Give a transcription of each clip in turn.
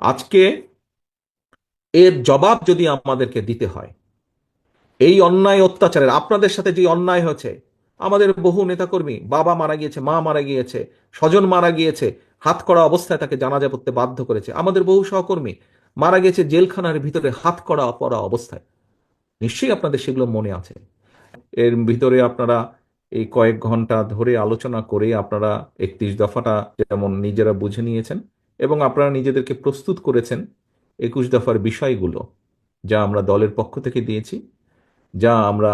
আজকে এর জবাব যদি আমাদেরকে দিতে হয়, এই অন্যায় অত্যাচারের, আপনাদের সাথে যে অন্যায় হয়েছে, আমাদের বহু নেতাকর্মী, বাবা মারা গিয়েছে, মা মারা গিয়েছে, স্বজন মারা গিয়েছে, হাত করা অবস্থায় তাকে জানাজা পড়তে বাধ্য করেছে, আমাদের বহু সহকর্মী মারা গেছে জেলখানার ভিতরে হাত করা পড়া অবস্থায়। নিশ্চয়ই আপনাদের সেগুলো মনে আছে। এর ভিতরে আপনারা এই কয়েক ঘণ্টা ধরে আলোচনা করে আপনারা একত্রিশ দফাটা যেমন নিজেরা বুঝে নিয়েছেন এবং আপনারা নিজেদেরকে প্রস্তুত করেছেন একুশ দফার বিষয়গুলো, যা আমরা দলের পক্ষ থেকে দিয়েছি, যা আমরা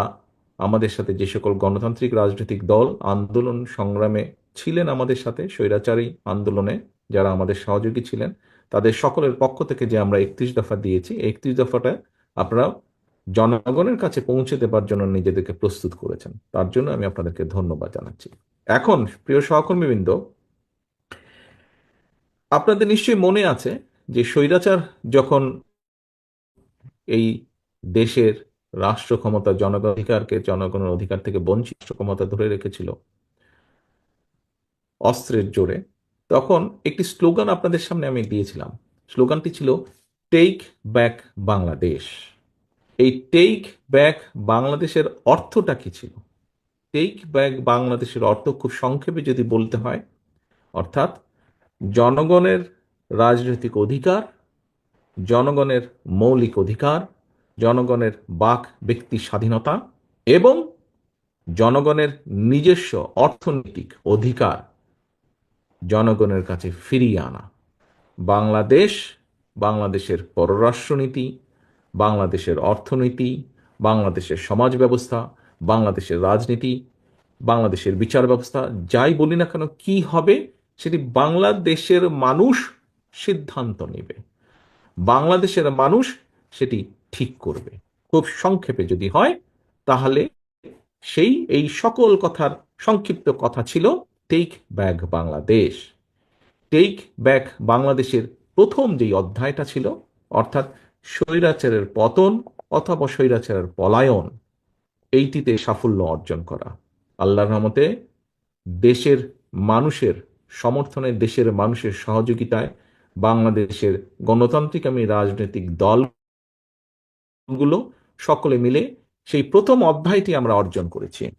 আমাদের সাথে যে সকল গণতান্ত্রিক রাজনৈতিক দল আন্দোলন সংগ্রামে ছিলেন আমাদের সাথে, স্বৈরাচারী আন্দোলনে যারা আমাদের সহযোগী ছিলেন, তাদের সকলের পক্ষ থেকে যে আমরা একত্রিশ দফা দিয়েছি একত্রিশ দফাটা আপনারা জনগণের কাছে পৌঁছে দেবার জন্য নিজেদেরকে প্রস্তুত করেছেন। তার জন্য আমি আপনাদেরকে ধন্যবাদ জানাচ্ছি। এখন, প্রিয় সহকর্মীবৃন্দ আপনাদের নিশ্চয়ই মনে আছে যে স্বৈরাচার যখন এই দেশের রাষ্ট্র ক্ষমতা জনগণ অধিকারকে জনগণের অধিকার থেকে বঞ্চিত ক্ষমতা ধরে রেখেছিল অস্ত্রের জোরে, তখন একটি স্লোগান আপনাদের সামনে আমি দিয়েছিলাম। স্লোগানটি ছিল টেক ব্যাক বাংলাদেশ এই টেক ব্যাক বাংলাদেশের অর্থটা কি ছিল? টেক ব্যাক বাংলাদেশের অর্থ খুব সংক্ষেপে যদি বলতে হয়, অর্থাৎ জনগণের রাজনৈতিক অধিকার, জনগণের মৌলিক অধিকার, জনগণের বাক ব্যক্তি স্বাধীনতা এবং জনগণের নিজস্ব অর্থনৈতিক অধিকার জনগণের কাছে ফিরিয়ে আনা। বাংলাদেশ, বাংলাদেশের পররাষ্ট্রনীতি, বাংলাদেশের অর্থনীতি, বাংলাদেশের সমাজ ব্যবস্থা, বাংলাদেশের রাজনীতি, বাংলাদেশের বিচার ব্যবস্থা, যাই বলি না কেন, কি হবে সেটি বাংলাদেশের মানুষ সিদ্ধান্ত নেবে। বাংলাদেশের মানুষ সেটি ঠিক করবে। খুব সংক্ষেপে যদি হয়, তাহলে সেই, এই সকল কথার সংক্ষিপ্ত কথা ছিল tech back Bangladesh tech back বাংলাদেশের প্রথম যেই অধ্যায়টা ছিল, অর্থাৎ স্বৈরাচারের পতন অথবা স্বৈরাচারের পলায়ন, এইটিতে সাফল্য অর্জন করা। আল্লাহর রহমতে দেশের মানুষের সমর্থনে দেশের মানুষের সহযোগিতায় বাংলাদেশের গণতান্ত্রিক আমি রাজনৈতিক দলগুলো সকলে মিলে সেই প্রথম অধ্যায়টি আমরা অর্জন করেছি।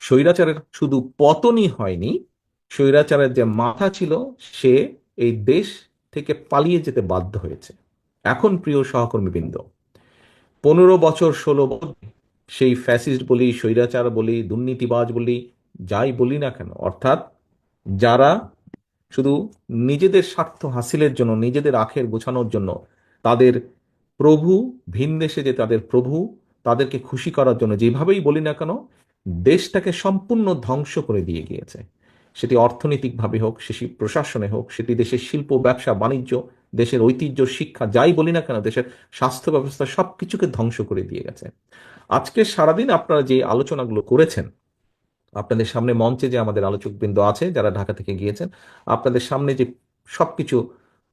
স্বৈরাচারের শুধু পতনই হয়নি, স্বৈরাচারের যে মাথা ছিল, সে এই দেশ থেকে পালিয়ে যেতে বাধ্য হয়েছে। এখন প্রিয় সহকর্মীবৃন্দ, পনেরো বছর ষোলো সেই ফ্যাসিস্ট বলি, স্বৈরাচার বলি, দুর্নীতিবাজ বলি, যাই বলি না কেন, অর্থাৎ যারা শুধু নিজেদের স্বার্থ হাসিলের জন্য, নিজেদের আখের গোছানোর জন্য, তাদের প্রভু ভিন দেশে যে তাদের প্রভু, তাদেরকে খুশি করার জন্য যেভাবেই বলি না কেন, দেশটাকে সম্পূর্ণ ধ্বংস করে দিয়ে গিয়েছে। সেটি অর্থনৈতিকভাবে হোক, সেটি প্রশাসনে হোক, সেটি দেশের শিল্প, ব্যবসা, বাণিজ্য, দেশের ঐতিহ্য, শিক্ষা, যাই বলি না কেন, দেশের স্বাস্থ্য ব্যবস্থা সব কিছুকে ধ্বংস করে দিয়ে গেছে। আজকে সারাদিন আপনারা যে আলোচনাগুলো করেছেন আপনাদের সামনে মঞ্চে যে আমাদের আলোচকবৃন্দ আছে, যারা ঢাকা থেকে গিয়েছেন, আপনাদের সামনে যে সবকিছু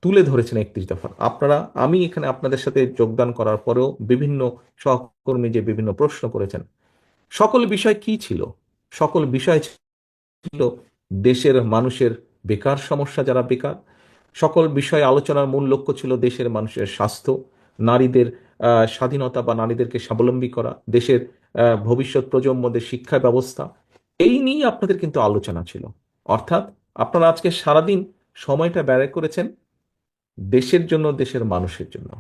তুলে ধরেছেন একত্রিশ দফা আপনারা, আমি এখানে আপনাদের সাথে যোগদান করার পরেও বিভিন্ন সহকর্মী যে বিভিন্ন প্রশ্ন করেছেন, সকল বিষয় কি ছিল? সকল বিষয় ছিল দেশের মানুষের বেকার সমস্যা যারা বেকার, সকল বিষয়ে আলোচনার মূল লক্ষ্য ছিল দেশের মানুষের স্বাস্থ্য, নারীদের স্বাধীনতা বা নারীদেরকে স্বাবলম্বী করা, দেশের ভবিষ্যৎ প্রজন্মদের শিক্ষা ব্যবস্থা এই নিয়ে আপনাদের কিন্তু আলোচনা ছিল। অর্থাৎ আপনারা আজকে সারাদিন সময়টা ব্যয় করেছেন দেশের জন্য, দেশের মানুষের জন্য।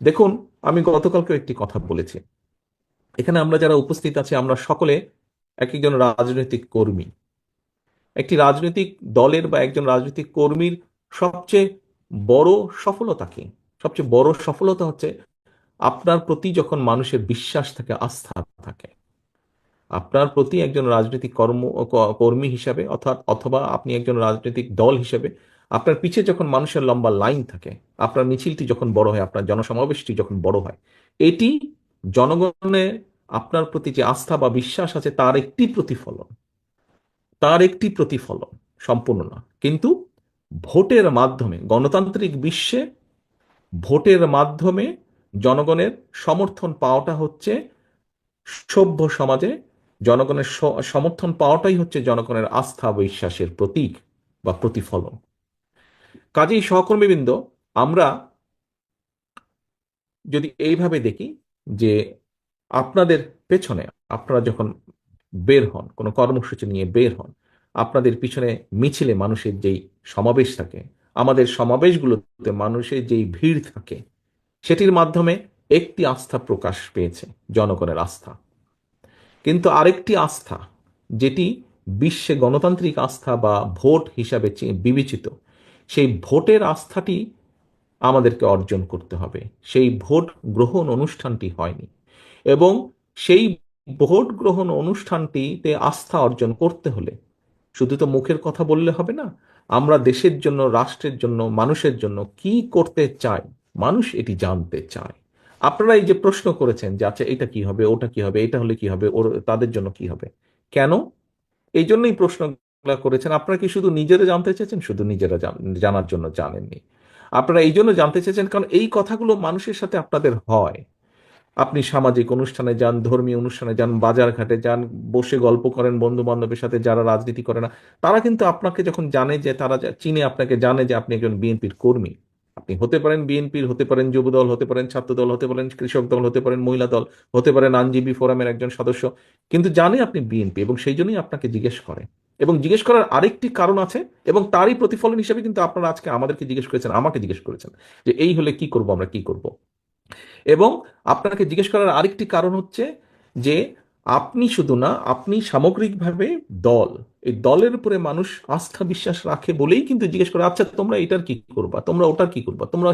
দেখুন, আমি গতকালকে একটি কথা বলেছি। এখানে আমরা যারা উপস্থিত আছি, আমরা সকলে এক একজন রাজনৈতিক কর্মী। একটি রাজনৈতিক দলের বা একজন রাজনৈতিক কর্মীর সবচেয়ে বড় সফলতা কি? সবচেয়ে বড় সফলতা হচ্ছে আপনার প্রতি যখন মানুষের বিশ্বাস থাকে, আস্থা থাকে। আপনার প্রতি একজন রাজনৈতিক কর্ম কর্মী হিসাবে, অর্থাৎ অথবা আপনি একজন রাজনৈতিক দল হিসেবে, আপনার পিছে যখন মানুষের লম্বা লাইন থাকে, আপনার মিছিলটি যখন বড় হয়, আপনার জনসমাবেশটি যখন বড় হয়, এটি জনগণের আপনার প্রতি যে আস্থা বা বিশ্বাস আছে, তার একটি প্রতিফলন। তার একটি প্রতিফলন, সম্পূর্ণ না। কিন্তু ভোটের মাধ্যমে, গণতান্ত্রিক বিশ্বে ভোটের মাধ্যমে জনগণের সমর্থন পাওয়াটা হচ্ছে সভ্য সমাজে জনগণের সমর্থন পাওয়াটাই হচ্ছে জনগণের আস্থা, বিশ্বাসের প্রতীক বা প্রতিফলন। কাজেই সহকর্মীবৃন্দ, আমরা যদি এইভাবে দেখি যে আপনাদের পেছনে আপনারা যখন বের হন, কোনো কর্মসূচি নিয়ে বের হন, আপনাদের পিছনে মিছিলে মানুষের যেই সমাবেশ থাকে, আমাদের সমাবেশগুলোতে মানুষের যেই ভিড় থাকে, সেটির মাধ্যমে একটি আস্থা প্রকাশ পেয়েছে জনগণের আস্থা। কিন্তু আরেকটি আস্থা, যেটি বিশ্বে গণতান্ত্রিক আস্থা বা ভোট হিসাবে বিবেচিত, সেই ভোটের আস্থাটি আমাদেরকে অর্জন করতে হবে। সেই ভোট গ্রহণ অনুষ্ঠানটি হয়নি এবং সেই ভোট গ্রহণ অনুষ্ঠানটিতে আস্থা অর্জন করতে হলে শুধু তো মুখের কথা বললে হবে না, আমরা দেশের জন্য, রাষ্ট্রের জন্য, মানুষের জন্য কি করতে চাই, মানুষ এটি জানতে চায়। আপনারা এই যে প্রশ্ন করেছেন যে আচ্ছা এটা কি হবে? ওটা কি হবে? এটা হলে কি হবে? ওর, তাদের জন্য কি হবে? কেন? এই জন্যই প্রশ্নগুলো করেছেন। আপনারা কি শুধু নিজেরা জানতে চেয়েছেন? শুধু নিজেরা জানার জন্য জানেননি। আপনারা এই জন্য জানতে চেয়েছেন কারণ এই কথাগুলো মানুষের সাথে আপনাদের হয়। আপনি সামাজিক অনুষ্ঠানে যান, ধর্মীয় অনুষ্ঠানে যান বাজার ঘাটে যান, বসে গল্প করেন বন্ধু বান্ধবের সাথে যারা রাজনীতি করে না, তারা কিন্তু আপনাকে যখন জানে যে, তারা চিনে আপনাকে, জানে যে আপনি একজন বিএনপির কর্মী। আপনি হতে পারেন বিএনপির, হতে পারেন যুব দল হতে পারেন ছাত্র দল হতে পারেন কৃষক দল, হতে পারেন মহিলা দল, হতে পারেন আইনজীবী ফোরামের একজন সদস্য। কিন্তু জানে আপনি বিএনপি এবং সেই জন্যই আপনাকে জিজ্ঞেস করে। এবং জিজ্ঞেস করার আরেকটি কারণ আছে এবং তারই প্রতিফলন হিসেবে কিন্তু আপনারা আজকে আমাদেরকে জিজ্ঞেস করেছেন, আমাকে জিজ্ঞেস করেছেন যে এই হলে কি করব, আমরা কি করব? এবং আপনাকে জিজ্ঞেস করার আরেকটি কারণ হচ্ছে যে আপনি শুধু না, আপনি সামগ্রিকভাবে দল এই দলের উপরে মানুষ আস্থা বিশ্বাস রাখে বলেই কিন্তু জিজ্ঞেস করে আচ্ছা তোমরা এটার কি করবা? তোমরা ওটার কি করবা? তোমরা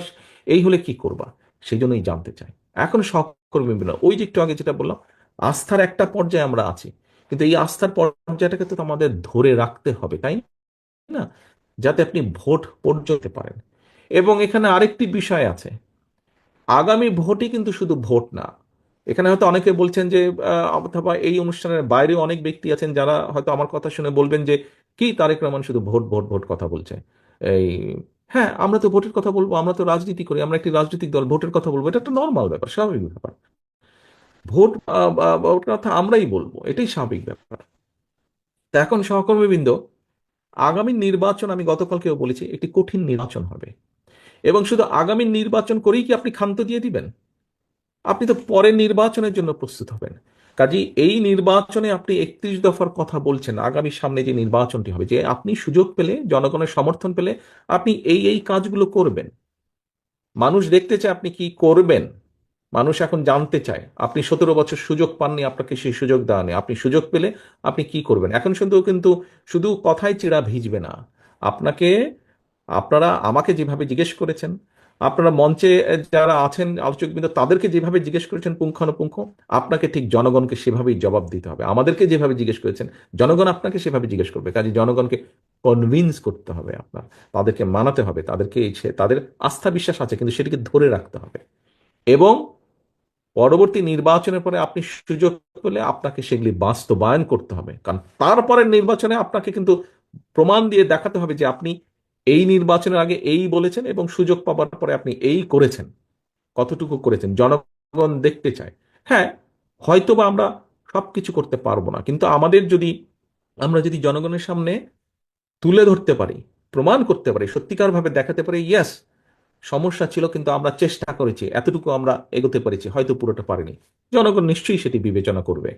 এই হলে কি করবা? সেই জন্যই জানতে চাই। এখন সহকর্মী মিলন ওই যে একটু আগে যেটা বললাম, আস্থার একটা পর্যায়ে আমরা আছি। কিন্তু এই আস্থার পর্যায়টাকে তো আমাদের ধরে রাখতে হবে, তাই না? যাতে আপনি ভোট পর্যন্ত পারেন। এবং এখানে আরেকটি বিষয় আছে। আগামী ভোটই কিন্তু শুধু ভোট না এখানে হয়তো অনেকে বলছেন যে অথবা এই অনুষ্ঠানের বাইরে অনেক ব্যক্তি আছেন যারা হয়তো আমার কথা শুনে বলবেন যে, কি তারেক রহমান শুধু ভোট ভোট ভোট কথা বলছে? এই হ্যাঁ আমরা তো ভোটের কথা বলব, আমরা তো রাজনীতি করি, আমরা একটি রাজনৈতিক দল, ভোটের কথা বলব, এটা একটা নর্মাল ব্যাপার, স্বাভাবিক ব্যাপার। ভোট ভোট কথা আমরাই বলব, এটাই স্বাভাবিক ব্যাপার। তা এখন সহকর্মীবৃন্দ, আগামী নির্বাচন, আমি গতকালকেও বলেছি, একটি কঠিন নির্বাচন হবে। এবং শুধু আগামী নির্বাচন করেই কি আপনি ক্ষান্ত দিয়ে দিবেন? আপনি তো পরের নির্বাচনের জন্য প্রস্তুত হবেন। কাজী, এই নির্বাচনে আপনি একত্রিশ দফার কথা বলছেন, আগামী সামনে যে নির্বাচনটি হবে, যে আপনি সুযোগ পেলে, জনগণের সমর্থন পেলে, আপনি এই এই কাজগুলো করবেন। মানুষ দেখতে চায় আপনি কি করবেন। মানুষ এখন জানতে চায়, আপনি সতেরো বছর সুযোগ পাননি, আপনাকে সেই সুযোগ দেওয়া নেই, আপনি সুযোগ পেলে আপনি কি করবেন। এখন শুধু, কিন্তু শুধু কথায় চিড়া ভিজবে না। আপনাকে, আপনারা আমাকে যেভাবে জিজ্ঞেস করেছেন আপনারা মঞ্চে যারা আছেন, আলোচকবৃন্দ, তাদেরকে যেভাবে জিজ্ঞেস করেছেন পুঙ্খানুপুঙ্খ, আপনাকে ঠিক জনগণকে সেভাবেই জবাব দিতে হবে। আমাদেরকে যেভাবে জিজ্ঞেস করেছেন, জনগণ আপনাকে সেভাবে জিজ্ঞেস করবে। কাজে জনগণকে কনভিন্স করতে হবে আপনার, তাদেরকে মানাতে হবে, তাদেরকে তাদের আস্থা বিশ্বাস আছে, কিন্তু সেটিকে ধরে রাখতে হবে। এবং পরবর্তী নির্বাচনের পরে আপনি সুযোগ পেলে আপনাকে সেগুলি বাস্তবায়ন করতে হবে। কারণ তারপরের নির্বাচনে আপনাকে কিন্তু প্রমাণ দিয়ে দেখাতে হবে যে আপনি এই নির্বাচনের আগে এই বলেছেন এবং সুযোগ পাবার পরে আপনি এই করেছেন। কতটুকু করেছেন? জনগণ দেখতে চায়। হ্যাঁ হয়তোবা আমরা সবকিছু করতে পারব না, কিন্তু আমাদের যদি, আমরা যদি জনগণের সামনে তুলে ধরতে পারি, প্রমাণ করতে পারি সত্যিকার ভাবে দেখাতে পারি ইয়েস সমস্যা ছিল কিন্তু আমরা চেষ্টা করেছি, এতটুকু আমরা এগোতে পেরেছি, হয়তো পুরোটা পারিনি। জনগণ নিশ্চয়ই সেটি বিবেচনা করবে।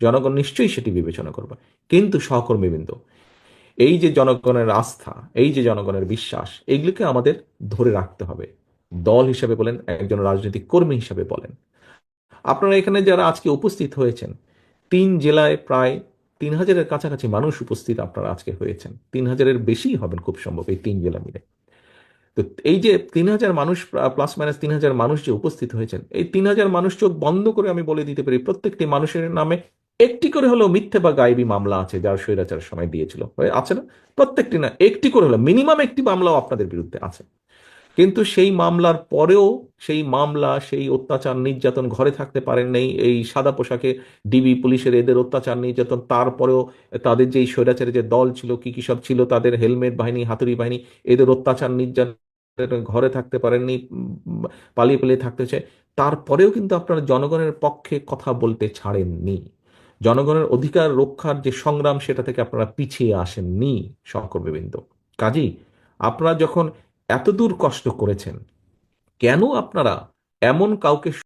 জনগণ নিশ্চয়ই সেটি বিবেচনা করবে। কিন্তু সহকর্মীবৃন্দ এই যে জনগণের আস্থা, এই যে জনগণের বিশ্বাস, এগুলিকে আমাদের ধরে রাখতে হবে। দল হিসেবে বলেন, একজন রাজনৈতিক কর্মী হিসেবে বলেন। আপনারা এখানে যারা আজকে উপস্থিত হয়েছেন, তিন জেলায় প্রায় তিন হাজারের কাছাকাছি মানুষ উপস্থিত আপনারা আজকে হয়েছেন। তিন হাজারের বেশি হবেন খুব সম্ভব এই তিন জেলা মিলে। তো এই যে তিন হাজার মানুষ, প্লাস মাইনাস তিন হাজার মানুষ যে উপস্থিত হয়েছেন, এই তিন হাজার মানুষ চোখ বন্ধ করে আমি বলে দিতে পারি, প্রত্যেকটি মানুষের নামে একটি করে হলেও মিথ্যে বা গায়েবী মামলা আছে, যার স্বৈরাচারের সময় দিয়েছিল। আছে না? প্রত্যেকটি না, একটি করে হলো মিনিমাম একটি মামলাও আপনাদের বিরুদ্ধে আছে। কিন্তু সেই মামলার পরেও, সেই মামলা, সেই অত্যাচার নির্যাতন ঘরে থাকতে পারেন নেই। এই সাদা পোশাকে ডিবি পুলিশের এদের অত্যাচার নির্যাতন, তারপরেও তাদের যে স্বৈরাচারের যে দল ছিল, কি কি সব ছিল, তাদের হেলমেট বাহিনী, হাতুড়ি বাহিনী, এদের অত্যাচার নির্যাতন ঘরে থাকতে পারেননি পালিয়ে পালিয়ে থাকতে চায়। তারপরেও কিন্তু আপনারা জনগণের পক্ষে কথা বলতে ছাড়েননি। জনগণের অধিকার রক্ষার যে সংগ্রাম, সেটা থেকে আপনারা পিছিয়ে আসেননি শঙ্করবিবৃন্দ কাজেই আপনারা যখন এতদূর কষ্ট করেছেন, কেন আপনারা এমন কাউকে